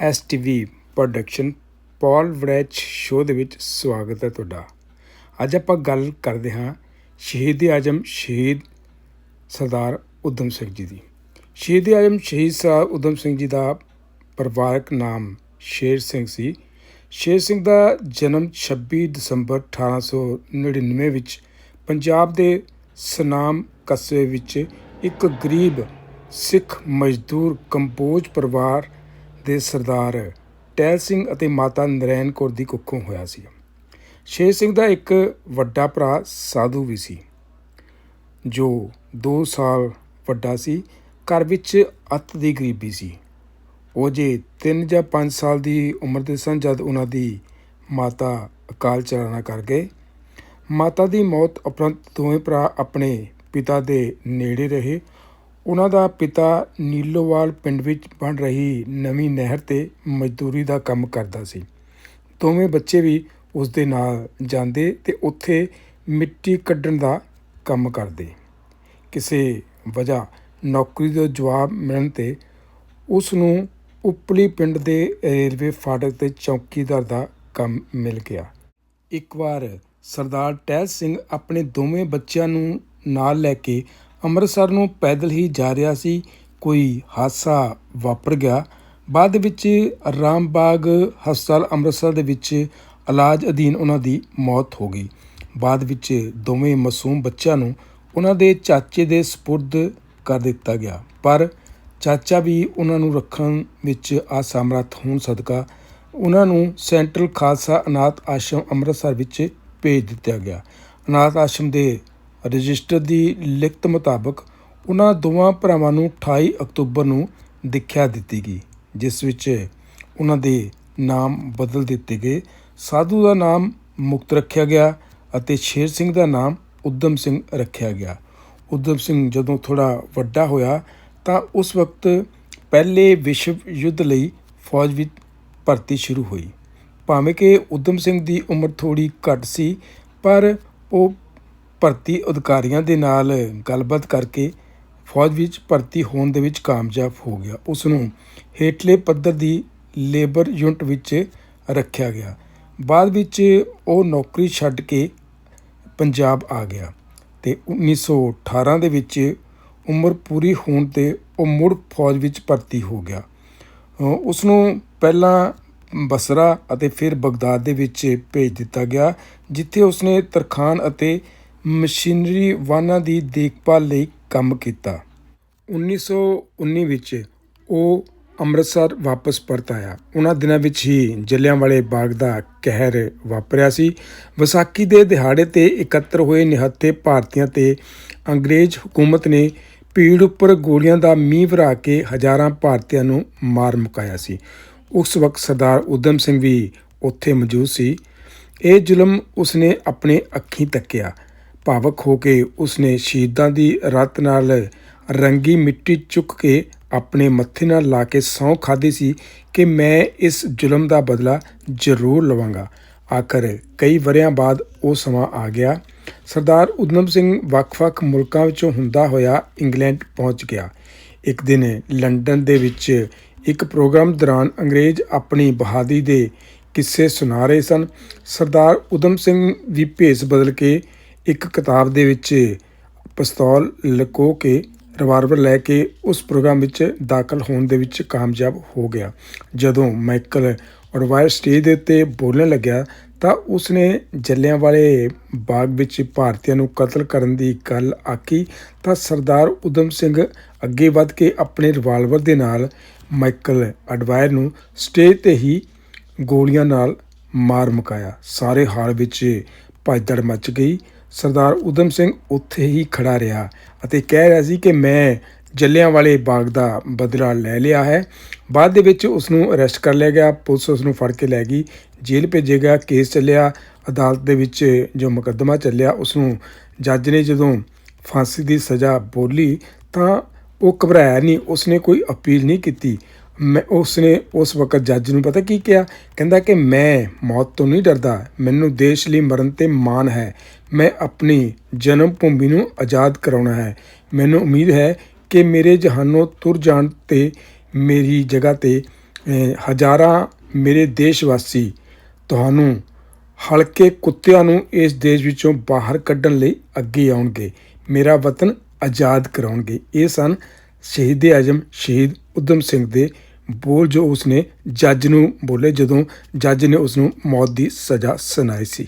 STV production Paul Waraich show ਦੇ ਵਿੱਚ ਸਵਾਗਤ ਹੈ ਤੁਹਾਡਾ। ਅੱਜ ਆਪਾਂ ਗੱਲ ਕਰਦੇ ਹਾਂ ਸ਼ਹੀਦ ਆਜਮ ਸ਼ਹੀਦ ਸਰਦਾਰ ਉਦਮ ਸਿੰਘ ਜੀ ਦੀ। ਸ਼ਹੀਦ ਆਜਮ ਸ਼ਹੀਦ ਸਾਹਿਬ ਉਦਮ ਸਿੰਘ ਜੀ ਦਾ ਪਰਿਵਾਰਕ ਨਾਮ ਸ਼ੇਰ ਸਿੰਘ ਸੀ। ਸ਼ੇਰ ਸਿੰਘ ਦਾ ਜਨਮ 26 ਦਸੰਬਰ 1899 ਵਿੱਚ ਪੰਜਾਬ ਦੇ ਸਨਾਮ ਕਸਬੇ ਵਿੱਚ ਇੱਕ ਗਰੀਬ ਸਿੱਖ ਮਜ਼ਦੂਰ ਕੰਬੋਜ ਪਰਿਵਾਰ ਦੇ ਸਰਦਾਰ ਟਹਿਲ ਸਿੰਘ ਅਤੇ ਮਾਤਾ ਨਰੈਣ ਕੌਰ ਦੀ ਕੁੱਖੋਂ ਹੋਇਆ ਸੀ। ਸ਼ੇਰ ਸਿੰਘ ਦਾ ਇੱਕ ਵੱਡਾ ਭਰਾ ਸਾਧੂ ਵੀ ਸੀ, ਜੋ 2 ਸਾਲ ਵੱਡਾ ਸੀ, ਘਰ ਵਿੱਚ ਅੱਤ ਦੀ ਗਰੀਬੀ ਸੀ। ਉਹ ਜੇ 3 ਜਾਂ 5 ਸਾਲ ਦੀ ਉਮਰ ਦੇ ਸਨ ਜਦ ਉਹਨਾਂ ਦੀ ਮਾਤਾ ਅਕਾਲ ਚਲਾਣਾ ਕਰ ਗਏ। ਮਾਤਾ ਦੀ ਮੌਤ ਉਪਰੰਤ ਦੋਵੇਂ ਭਰਾ ਆਪਣੇ ਪਿਤਾ ਦੇ ਨੇੜੇ ਰਹੇ ਉਹਨਾਂ ਦਾ ਪਿਤਾ ਨੀਲੋਵਾਲ ਪਿੰਡ ਵਿੱਚ ਬਣ ਰਹੀ ਨਵੀਂ ਨਹਿਰ ਤੇ ਮਜ਼ਦੂਰੀ ਦਾ ਕੰਮ ਕਰਦਾ ਸੀ। ਦੋਵੇਂ ਬੱਚੇ ਵੀ ਉਸ ਦੇ ਨਾਲ ਜਾਂਦੇ ਅਤੇ ਉੱਥੇ ਮਿੱਟੀ ਕੱਢਣ ਦਾ ਕੰਮ ਕਰਦੇ। ਕਿਸੇ ਵਜ੍ਹਾ ਨੌਕਰੀ ਦਾ ਜਵਾਬ ਮਿਲਣ ਤੇ ਉਸ ਨੂੰ ਉਪਲੀ ਪਿੰਡ ਦੇ ਰੇਲਵੇ ਫਾਟਕ ਤੇ ਚੌਕੀਦਾਰ ਦਾ ਕੰਮ ਮਿਲ ਗਿਆ। ਇੱਕ ਵਾਰ ਸਰਦਾਰ ਟਹਿਲ ਸਿੰਘ ਆਪਣੇ ਦੋਵੇਂ ਬੱਚਿਆਂ ਨੂੰ ਨਾਲ ਲੈ ਕੇ ਅੰਮ੍ਰਿਤਸਰ ਨੂੰ ਪੈਦਲ ਹੀ ਜਾ ਰਿਹਾ ਸੀ। ਕੋਈ ਹਾਦਸਾ ਵਾਪਰ ਗਿਆ। ਬਾਅਦ ਵਿੱਚ ਰਾਮਬਾਗ ਹਸਪਤਾਲ ਅੰਮ੍ਰਿਤਸਰ ਦੇ ਵਿੱਚ ਇਲਾਜ ਅਧੀਨ ਉਹਨਾਂ ਦੀ ਮੌਤ ਹੋ ਗਈ। ਬਾਅਦ ਵਿੱਚ ਦੋਵੇਂ ਮਾਸੂਮ ਬੱਚਿਆਂ ਨੂੰ ਉਹਨਾਂ ਦੇ ਚਾਚੇ ਦੇ ਸਪੁਰਦ ਕਰ ਦਿੱਤਾ ਗਿਆ। ਪਰ ਚਾਚਾ ਵੀ ਉਹਨਾਂ ਨੂੰ ਰੱਖਣ ਵਿੱਚ ਅਸਮਰੱਥ ਹੋਣ ਸਦਕਾ ਉਹਨਾਂ ਨੂੰ ਸੈਂਟਰਲ ਖਾਲਸਾ ਅਨਾਥ ਆਸ਼ਰਮ ਅੰਮ੍ਰਿਤਸਰ ਵਿੱਚ ਭੇਜ ਦਿੱਤਾ ਗਿਆ। ਅਨਾਥ ਆਸ਼ਰਮ ਦੇ ਰਜਿਸਟਰ ਦੀ ਲਿਖਤ ਮੁਤਾਬਕ ਉਹਨਾਂ ਦੋਵਾਂ ਭਰਾਵਾਂ ਨੂੰ 28 ਅਕਤੂਬਰ ਨੂੰ ਦਿੱਖਿਆ ਦਿੱਤੀ ਗਈ, ਜਿਸ ਵਿੱਚ ਉਹਨਾਂ ਦੇ ਨਾਮ ਬਦਲ ਦਿੱਤੇ ਗਏ। ਸਾਧੂ ਦਾ ਨਾਮ ਮੁਕਤ ਰੱਖਿਆ ਗਿਆ ਅਤੇ ਸ਼ੇਰ ਸਿੰਘ ਦਾ ਨਾਮ ਉਦਮ ਸਿੰਘ ਰੱਖਿਆ ਗਿਆ। ਉਦਮ ਸਿੰਘ ਜਦੋਂ ਥੋੜਾ ਵੱਡਾ ਹੋਇਆ ਤਾਂ ਉਸ ਵਕਤ ਪਹਿਲੇ ਵਿਸ਼ਵ ਯੁੱਧ ਲਈ ਫੌਜ ਵਿੱਚ ਭਰਤੀ ਸ਼ੁਰੂ ਹੋਈ। ਭਾਵੇਂ ਕਿ ਉਦਮ ਸਿੰਘ ਦੀ ਉਮਰ ਥੋੜੀ ਘੱਟ ਸੀ, ਪਰ ਉਹ ਭਰਤੀ ਅਧਿਕਾਰੀਆਂ ਦੇ ਨਾਲ ਗੱਲਬਾਤ ਕਰਕੇ ਫੌਜ ਵਿੱਚ ਭਰਤੀ ਹੋਣ ਦੇ ਵਿੱਚ ਕਾਮਯਾਬ ਹੋ ਗਿਆ। ਉਸ ਨੂੰ ਹੇਠਲੇ ਪੱਧਰ ਦੀ ਲੇਬਰ ਯੂਨਿਟ ਵਿੱਚ ਰੱਖਿਆ ਗਿਆ। ਬਾਅਦ ਵਿੱਚ ਉਹ ਨੌਕਰੀ ਛੱਡ ਕੇ ਪੰਜਾਬ ਆ ਗਿਆ ਤੇ 1918 ਦੇ ਵਿੱਚ ਉਮਰ ਪੂਰੀ ਹੋਣ ਤੇ ਉਹ ਮੁੜ ਫੌਜ ਵਿੱਚ ਭਰਤੀ ਹੋ ਗਿਆ। ਉਸ ਨੂੰ ਪਹਿਲਾਂ ਬਸਰਾ ਅਤੇ ਫਿਰ ਬਗਦਾਦ ਦੇ ਵਿੱਚ ਭੇਜ ਦਿੱਤਾ ਗਿਆ, ਜਿੱਥੇ ਉਸਨੇ ਤਰਖਾਨ ਅਤੇ ਮਸ਼ੀਨਰੀ ਵਾਹਨਾਂ ਦੀ ਦੇਖਭਾਲ ਲਈ ਕੰਮ ਕੀਤਾ। 1919 ਵਿੱਚ ਉਹ ਅੰਮ੍ਰਿਤਸਰ ਵਾਪਸ ਪਰਤ ਆਇਆ। ਉਹਨਾਂ ਦਿਨਾਂ ਵਿੱਚ ਹੀ ਜਲਿਆਂਵਾਲੇ ਬਾਗ ਦਾ ਕਹਿਰ ਵਾਪਰਿਆ ਸੀ। ਵਿਸਾਖੀ ਦੇ ਦਿਹਾੜੇ ਤੇ ਇਕੱਤਰ ਹੋਏ ਨਿਹੱਥੇ ਭਾਰਤੀਆਂ ਤੇ ਅੰਗਰੇਜ਼ ਹਕੂਮਤ ਨੇ ਭੀੜ ਉੱਪਰ ਗੋਲੀਆਂ ਦਾ ਮੀਂਹ ਵਰਾ ਕੇ ਹਜ਼ਾਰਾਂ ਭਾਰਤੀਆਂ ਨੂੰ ਮਾਰ ਮੁਕਾਇਆ ਸੀ। ਉਸ ਵਕਤ ਸਰਦਾਰ ਉਦਮ ਸਿੰਘ ਵੀ ਉੱਥੇ ਮੌਜੂਦ ਸੀ। ਇਹ ਜ਼ੁਲਮ ਉਸਨੇ ਆਪਣੇ ਅੱਖੀਂ ਤੱਕਿਆ। ਭਾਵਕ ਹੋ ਕੇ ਉਸਨੇ ਸ਼ਹੀਦਾਂ ਦੀ ਰਤ ਨਾਲ ਰੰਗੀ ਮਿੱਟੀ ਚੁੱਕ ਕੇ ਆਪਣੇ ਮੱਥੇ ਨਾਲ ਲਾ ਕੇ ਸਹੁੰ ਖਾਦੀ ਸੀ ਕਿ ਮੈਂ ਇਸ ਜ਼ੁਲਮ ਦਾ ਬਦਲਾ ਜ਼ਰੂਰ ਲਵਾਂਗਾ। ਆਖਰ ਕਈ ਵਰਿਆਂ ਬਾਅਦ ਉਹ ਸਮਾਂ ਆ ਗਿਆ। ਸਰਦਾਰ ਉਦਮ ਸਿੰਘ ਵੱਖ-ਵੱਖ ਮੁਲਕਾਂ ਵਿੱਚੋਂ ਹੁੰਦਾ ਹੋਇਆ ਇੰਗਲੈਂਡ ਪਹੁੰਚ ਗਿਆ। ਇੱਕ ਦਿਨ ਲੰਡਨ ਦੇ ਵਿੱਚ ਇੱਕ ਪ੍ਰੋਗਰਾਮ ਦੌਰਾਨ ਅੰਗਰੇਜ਼ ਆਪਣੀ ਬਹਾਦਰੀ ਦੇ ਕਿੱਸੇ ਸੁਣਾ ਰਹੇ ਸਨ। ਸਰਦਾਰ ਉਦਮ ਸਿੰਘ ਵੀ ਭੇਸ ਬਦਲ ਕੇ ਇੱਕ ਕਿਤਾਬ ਦੇ ਵਿੱਚ ਪਿਸਤੌਲ ਲਕੋ ਕੇ ਰਿਵਾਲਵਰ ਲੈ ਕੇ ਉਸ ਪ੍ਰੋਗਰਾਮ ਵਿੱਚ ਦਾਖਲ ਹੋਣ ਦੇ ਵਿੱਚ ਕਾਮਯਾਬ ਹੋ ਗਿਆ। ਜਦੋਂ ਮਾਈਕਲ ਅਡਵਾਇਰ ਸਟੇਜ ਦੇ ਉੱਤੇ ਬੋਲਣ ਲੱਗਿਆ ਤਾਂ ਉਸਨੇ ਜੱਲਿਆਂਵਾਲੇ ਬਾਗ ਵਿੱਚ ਭਾਰਤੀਆਂ ਨੂੰ ਕਤਲ ਕਰਨ ਦੀ ਗੱਲ ਆਖੀ ਤਾਂ ਸਰਦਾਰ ਉਦਮ ਸਿੰਘ ਅੱਗੇ ਵੱਧ ਕੇ ਆਪਣੇ ਰਿਵਾਲਵਰ ਦੇ ਨਾਲ ਮਾਈਕਲ ਅਡਵਾਇਰ ਨੂੰ ਸਟੇਜ ਤੇ ਹੀ ਗੋਲੀਆਂ ਨਾਲ ਮਾਰ ਮੁਕਾਇਆ। ਸਾਰੇ ਹਾਲ ਵਿੱਚ ਭਜਦੜ ਮਚ ਗਈ। ਸਰਦਾਰ ਉਦਮ ਸਿੰਘ ਉੱਥੇ ਹੀ ਖੜਾ ਰਿਹਾ ਅਤੇ ਕਹਿ ਰਿਹਾ ਸੀ ਕਿ ਮੈਂ ਜੱਲਿਆਂਵਾਲੇ ਬਾਗ ਦਾ ਬਦਲਾ ਲੈ ਲਿਆ ਹੈ। ਬਾਅਦ ਦੇ ਵਿੱਚ ਉਸ ਨੂੰ ਅਰੈਸਟ ਕਰ ਲਿਆ ਗਿਆ। ਪੁਲਿਸ ਉਸ ਨੂੰ ਫੜ ਕੇ ਲੈ ਗਈ। ਜੇਲ੍ਹ ਭੇਜਿਆ ਗਿਆ। ਕੇਸ ਚੱਲਿਆ। ਅਦਾਲਤ ਦੇ ਵਿੱਚ ਜੋ ਮੁਕੱਦਮਾ ਚੱਲਿਆ ਉਸ ਨੂੰ ਜੱਜ ਨੇ ਜਦੋਂ ਫਾਂਸੀ ਦੀ ਸਜ਼ਾ ਬੋਲੀ ਤਾਂ ਉਹ ਘਬਰਾਇਆ ਨਹੀਂ। ਉਸਨੇ ਕੋਈ ਅਪੀਲ ਨਹੀਂ ਕੀਤੀ। ਮੈਂ ਉਸ ਨੇ ਉਸ ਵਕਤ ਜੱਜ ਨੂੰ ਪਤਾ ਕੀ ਕਿਹਾ? ਕਹਿੰਦਾ ਕਿ ਮੈਂ ਮੌਤ ਤੋਂ ਨਹੀਂ ਡਰਦਾ। ਮੈਨੂੰ ਦੇਸ਼ ਲਈ ਮਰਨ ਤੇ ਮਾਣ ਹੈ। ਮੈਂ ਆਪਣੀ ਜਨਮ ਭੂਮੀ ਨੂੰ ਆਜ਼ਾਦ ਕਰਾਉਣਾ ਹੈ। ਮੈਨੂੰ ਉਮੀਦ ਹੈ ਕਿ ਮੇਰੇ ਜਹਾਨੋਂ ਤੁਰ ਜਾਣ ਤੇ ਮੇਰੀ ਜਗ੍ਹਾ ਤੇ ਹਜ਼ਾਰਾਂ ਮੇਰੇ ਦੇਸ਼ ਵਾਸੀ ਤੁਹਾਨੂੰ ਹਲਕੇ ਕੁੱਤਿਆਂ ਨੂੰ ਇਸ ਦੇਸ਼ ਵਿੱਚੋਂ ਬਾਹਰ ਕੱਢਣ ਲਈ ਅੱਗੇ ਆਉਣਗੇ। ਮੇਰਾ ਵਤਨ ਆਜ਼ਾਦ ਕਰਾਉਣਗੇ। ਇਹ ਸਨ ਸ਼ਹੀਦ ਆਜਮ, ਸ਼ਹੀਦ ਉਦਮ ਸਿੰਘ ਦੇ ਬੋਲ ਜੋ ਉਸਨੇ ਜੱਜ ਨੂੰ ਬੋਲੇ ਜਦੋਂ ਜੱਜ ਨੇ ਉਸ ਨੂੰ ਮੌਤ ਦੀ ਸਜ਼ਾ ਸੁਣਾਈ ਸੀ।